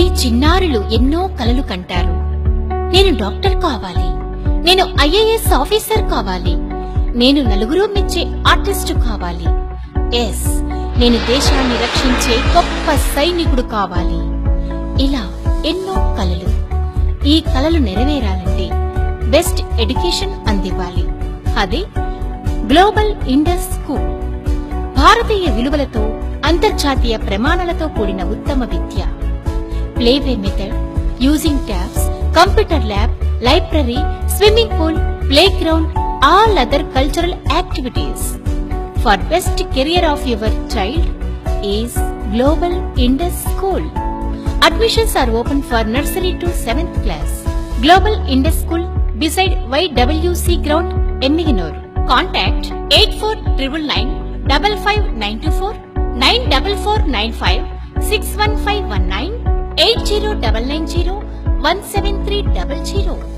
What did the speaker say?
చిన్నారులు ఎన్నో కలలు కంటారు. నేను డాక్టర్ కావాలి. నేను ఐఏఎస్ ఆఫీసర్ కావాలి. నేను నలుగురు మెచ్చే ఆర్టిస్టు కావాలి. ఎస్ నేను దేశాన్ని రక్షించే గొప్ప సైనికుడు కావాలి. ఇలా ఎన్నో కలలు. ఈ కలలు నెరవేరాలంటే బెస్ట్ ఎడ్యుకేషన్ అందివ్వాలి. అదే గ్లోబల్ ఇండస్ స్కూల్. భారతీయ విలువలతో అంతర్జాతీయ ప్రమాణాలతో కూడిన ఉత్తమ విద్య. Playway method, using tabs, computer lab, library, swimming pool, playground, all other cultural activities. For best career of your child is Global Indus School. Admissions are open for nursery to 7th class. Global Indus School beside YWC Ground, Emmiganur. Contact 84999 594 94495 61519 80990 17300.